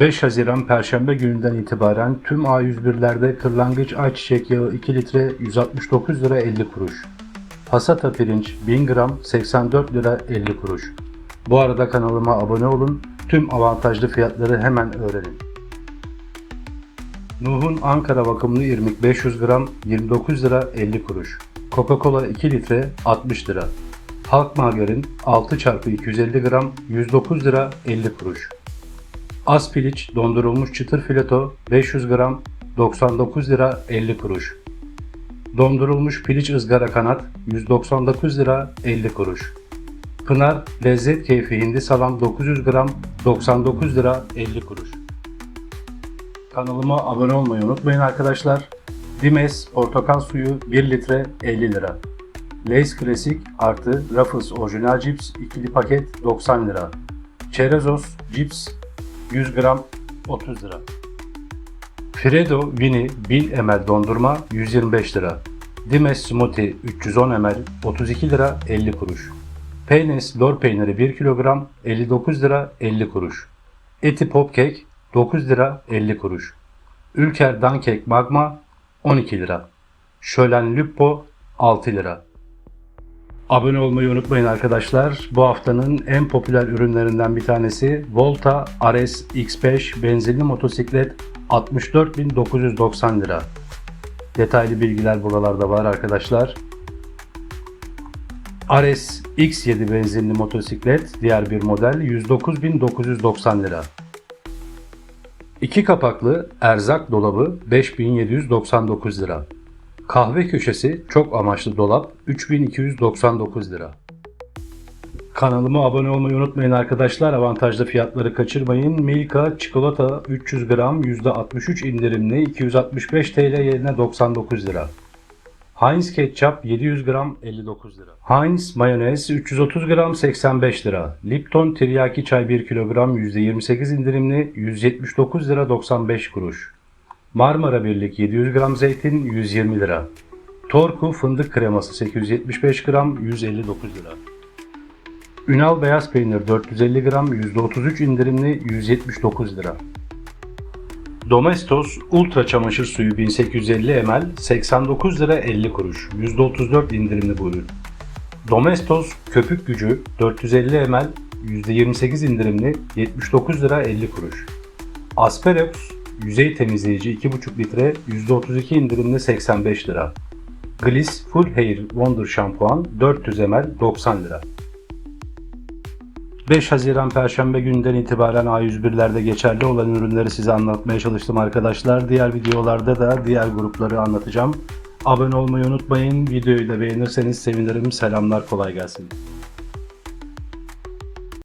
5 Haziran Perşembe gününden itibaren tüm A101'lerde kırlangıç ayçiçek yağı 2 litre 169 lira 50 kuruş. Pasata pirinç 1000 gram 84 lira 50 kuruş. Bu arada kanalıma abone olun, tüm avantajlı fiyatları hemen öğrenin. Nuh'un Ankara vakumlu irmik 500 gram 29 lira 50 kuruş. Coca-Cola 2 litre 60 lira. Halk margarin 6 çarpı 250 gram 109 lira 50 kuruş. Az piliç dondurulmuş çıtır fileto 500 gram 99 lira 50 kuruş. Dondurulmuş piliç ızgara kanat 199 lira 50 kuruş. Pınar lezzet keyfi hindi salam 900 gram 99 lira 50 kuruş. Kanalıma abone olmayı unutmayın arkadaşlar. Dimes portakal suyu 1 litre 50 lira. Lay's Classic artı Ruffles orijinal cips ikili paket 90 lira. Çerezos cips 100 gram 30 lira. Fredo Vini 1000 ml dondurma 125 lira. Dimes Smoothie 310 ml 32 lira 50 kuruş. Peynes lor peyniri 1 kilogram 59 lira 50 kuruş. Eti pop cake 9 lira 50 kuruş. Ülker Dankek Magma 12 lira. Şölen Lupo 6 lira. Abone olmayı unutmayın arkadaşlar. Bu haftanın en popüler ürünlerinden bir tanesi Volta RS X5 benzinli motosiklet 64.990 lira. Detaylı bilgiler buralarda var arkadaşlar. RS X7 benzinli motosiklet diğer bir model 109.990 lira. İki kapaklı erzak dolabı 5799 lira. Kahve köşesi çok amaçlı dolap 3299 lira. Kanalıma abone olmayı unutmayın arkadaşlar. Avantajlı fiyatları kaçırmayın. Milka çikolata 300 gram %63 indirimli 265 TL yerine 99 lira. Heinz ketçap 700 gram 59 lira. Heinz mayonez 330 gram 85 lira. Lipton tiryaki çay 1 kilogram %28 indirimli 179 lira 95 kuruş. Marmara Birlik 700 gram zeytin 120 lira. Torku fındık kreması 875 gram 159 lira. Ünal beyaz peynir 450 gram %33 indirimli 179 lira. Domestos Ultra çamaşır suyu 1850 ml 89 lira 50 kuruş. %34 indirimli bu ürün. Domestos köpük gücü 450 ml %28 indirimli 79 lira 50 kuruş. Asperox yüzey temizleyici 2,5 litre %32 indirimli 85 lira. Gliss Full Hair Wonder şampuan 400 ml 90 lira. 5 Haziran Perşembe günden itibaren A101'lerde geçerli olan ürünleri size anlatmaya çalıştım arkadaşlar. Diğer videolarda da diğer grupları anlatacağım. Abone olmayı unutmayın. Videoyu da beğenirseniz sevinirim. Selamlar kolay gelsin.